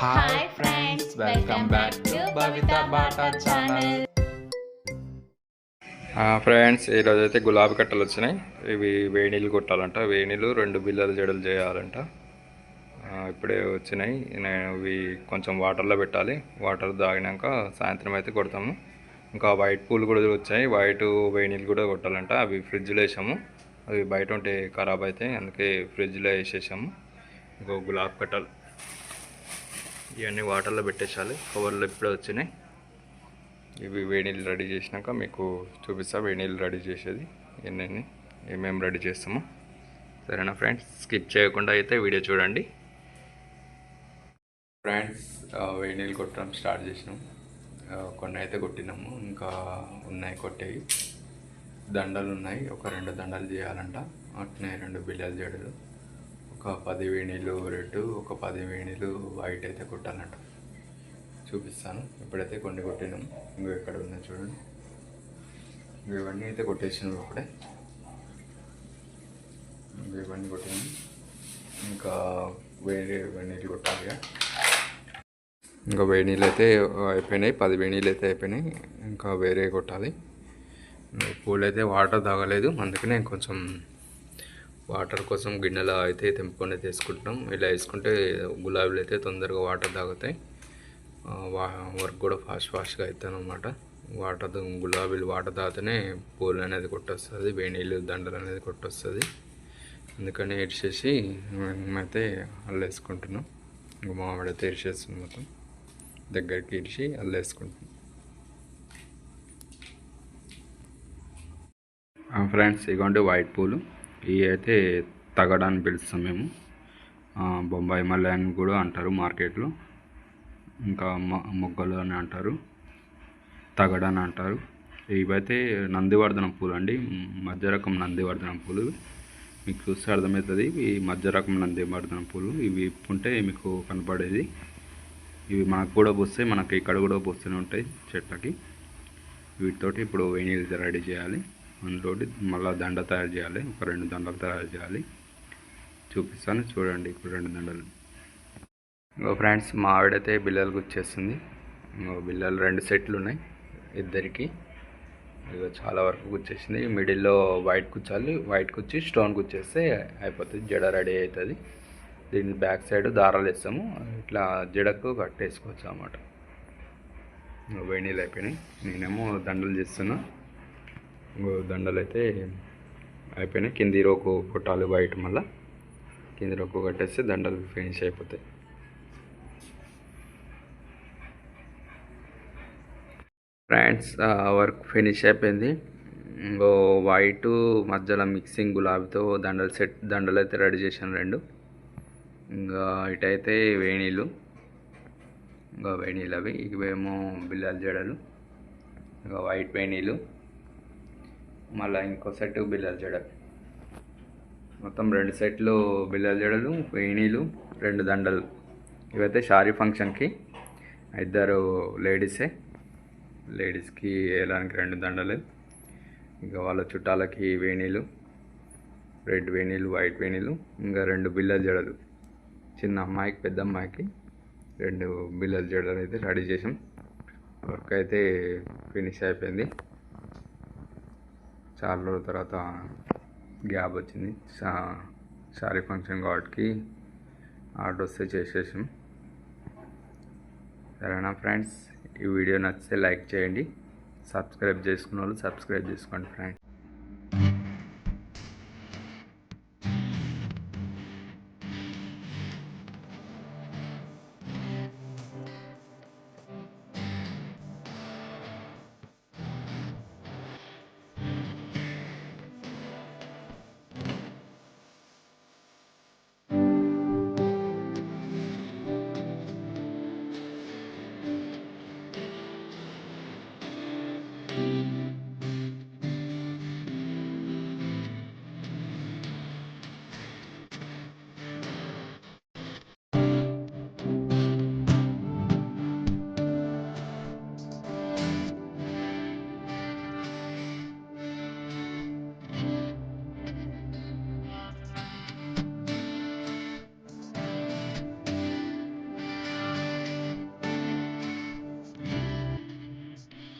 Hi friends welcome back to Bhavitha Baata channel friends ఈరోజు అయితే గులాబీ కట్టలు వచ్చినాయి. ఇవి వేణీళ్ళు కొట్టాలంట. వేణీలు రెండు బిల్లలు జడలు చేయాలంట. ఆ, ఇప్పుడే వచ్చినాయి. నేను ఇవి కొంచెం వాటర్లో పెట్టాలి. వాటర్ తాగినాక సాయంత్రం అయితే కొడతాము. ఇంకా వైట్ పూలు కూడా వచ్చాయి. వైట్ వేణీలు కూడా కొట్టాలంట. అవి ఫ్రిడ్జ్లో వేసాము. అవి బయట ఉంటే ఖరాబ్ అవుతాయి అందుకే ఫ్రిడ్జ్లో వేసేసాము. ఇంకో గులాబీ కట్టలు. ఇవన్నీ వాటర్లో పెట్టేసాలి కవర్లో ఇప్పుడే వచ్చినాయి. ఇవి వేణీళ్ళు రెడీ చేసినాక మీకు చూపిస్తా వేణీళ్ళు రెడీ చేసేది. ఇవన్నీ ఏమేమి రెడీ చేస్తామో. సరేనా ఫ్రెండ్స్? స్కిప్ చేయకుండా అయితే వీడియో చూడండి. ఫ్రెండ్స్ వేణీళ్ళు కొట్టడం స్టార్ట్ చేసినాం. కొన్ని అయితే కొట్టినాము. ఇంకా ఉన్నాయి కొట్టేవి. దండలు ఉన్నాయి. ఒక రెండు దండలు చేయాలంట. అట్నే రెండు బిల్లలు జడలు ఒక పది వేణీలు రెడ్ ఒక పది వేణీలు వైట్ అయితే కొట్టాలంట. చూపిస్తాను. ఇప్పుడైతే కొన్ని కొట్టినాం. ఇంకో ఎక్కడ ఉన్నాయి చూడండి. ఇవన్నీ అయితే కొట్టేసినాం ఇప్పుడే. ఇవన్నీ కొట్టినాం. ఇంకా వేరే వేణీలు కొట్టాలి ఇంకా. వేణీలు అయితే అయిపోయినాయి. పది వేణీలు అయితే అయిపోయినాయి. ఇంకా వేరే కొట్టాలి. పూలు అయితే వాటర్ తాగలేదు. అందుకనే కొంచెం వాటర్ కోసం గిన్నెలో అయితే తెంపుకొని తీసుకుంటున్నాం. ఇలా వేసుకుంటే గులాబీలు అయితే తొందరగా వాటర్ తాగుతాయి. వా- వర్క్ కూడా ఫాస్ట్ ఫాస్ట్గా అవుతాను అనమాట వాటర్ గులాబీలు వాటర్ తాగితేనే పూలు అనేది కొట్టొస్తుంది వేణీళ్ళు దండలు అనేది కొట్టొస్తుంది. అందుకని ఇడిచేసి మేమైతే అల్లేసుకుంటున్నాం ఇంకా మామిడైతే ఇడిచేస్తుంది మొత్తం. దగ్గరికి ఇడిచి అల్లేసుకుంటున్నాం ఫ్రెండ్స్ ఇగోండి వైట్ పూలు. ఇవి అయితే తగడాన్ని పిలుస్తాం మేము. బొంబాయి మల్లె అని కూడా అంటారు మార్కెట్లో. ఇంకా మొగ్గలు అని అంటారు. తగడని అంటారు. ఇవైతే నందివర్ధనం పూలు అండి. మధ్య రకం నందివర్ధనం పూలు. మీకు చూస్తే అర్థమవుతుంది ఇవి మధ్య రకం నందివర్ధనం పూలు. ఇవి ఉంటే మీకు కనపడేది. ఇవి మనకు కూడా పోస్తే మనకి ఇక్కడ కూడా పోస్తూనే ఉంటాయి చెట్లకి. వీటితోటి ఇప్పుడు వేణీలు రెడీ చేయాలి. అందులో మళ్ళీ దండ తయారు చేయాలి. ఒక రెండు దండలు తయారు చేయాలి. చూపిస్తాను. చూడండి ఇప్పుడు రెండు దండలు. ఇంకో ఫ్రెండ్స్ మా ఆవిడైతే బిల్లలు గుచ్చేస్తుంది ఇంకో బిల్లలు రెండు సెట్లు ఉన్నాయి ఇద్దరికి. ఇక చాలా వరకు గుచ్చేసింది. మిడిల్లో వైట్ కుచ్చాలి వైట్ కుచ్చి స్టోన్ కుచ్చేస్తే అయిపోతుంది. జడ రెడీ అవుతుంది. దీని బ్యాక్ సైడ్ దారాలు వేస్తాము. ఇట్లా జడకు కట్టేసుకోవచ్చు అన్నమాట. వేణీలు అయిపోయినాయి. నేనేమో దండలు చేస్తున్నా. దండలు అయితే అయిపోయినాయి. కింది రోకు కొట్టాలి వైట్ మళ్ళీ కింది రోకు కట్టేస్తే దండలు ఫినిష్ అయిపోతాయి. ఫ్రెండ్స్ వర్క్ ఫినిష్ అయిపోయింది. ఇంకో వైట్ మధ్యలో మిక్సింగ్ గులాబీతో దండలు సెట్ దండలు అయితే రెడీ చేశాను రెండు. ఇంకా ఇటైతే వేణీలు. ఇంకా వేణీలు అవి ఇవేమో బిల్లల జడలు. ఇంకా వైట్ వేణీలు. మళ్ళీ ఇంకో సెట్ బిల్లల జడలు. మొత్తం రెండు సెట్లు బిల్లల జడలు వేణీలు రెండు దండలు. ఇవైతే షారీ ఫంక్షన్కి ఇద్దరు లేడీసే. లేడీస్కి వేయడానికి రెండు దండలు. ఇంకా వాళ్ళ చుట్టాలకి వేణీలు. Red వేణీలు white వేణీలు. ఇంకా రెండు బిల్లల జడలు. చిన్న అమ్మాయికి పెద్ద అమ్మాయికి రెండు బిల్లల జడలు అయితే రెడీ చేసాం వర్క్ అయితే ఫినిష్ అయిపోయింది. చాలా రోజుల తర్వాత గ్యాప్ వచ్చింది. షా శారీ ఫంక్షన్ కాబట్టి ఆర్డర్ వస్తే చేసేసాం. సరేనా ఫ్రెండ్స్? ఈ వీడియో నచ్చితే లైక్ చేయండి. సబ్స్క్రైబ్ చేసుకున్న వాళ్ళు సబ్స్క్రైబ్ చేసుకోండి ఫ్రెండ్స్.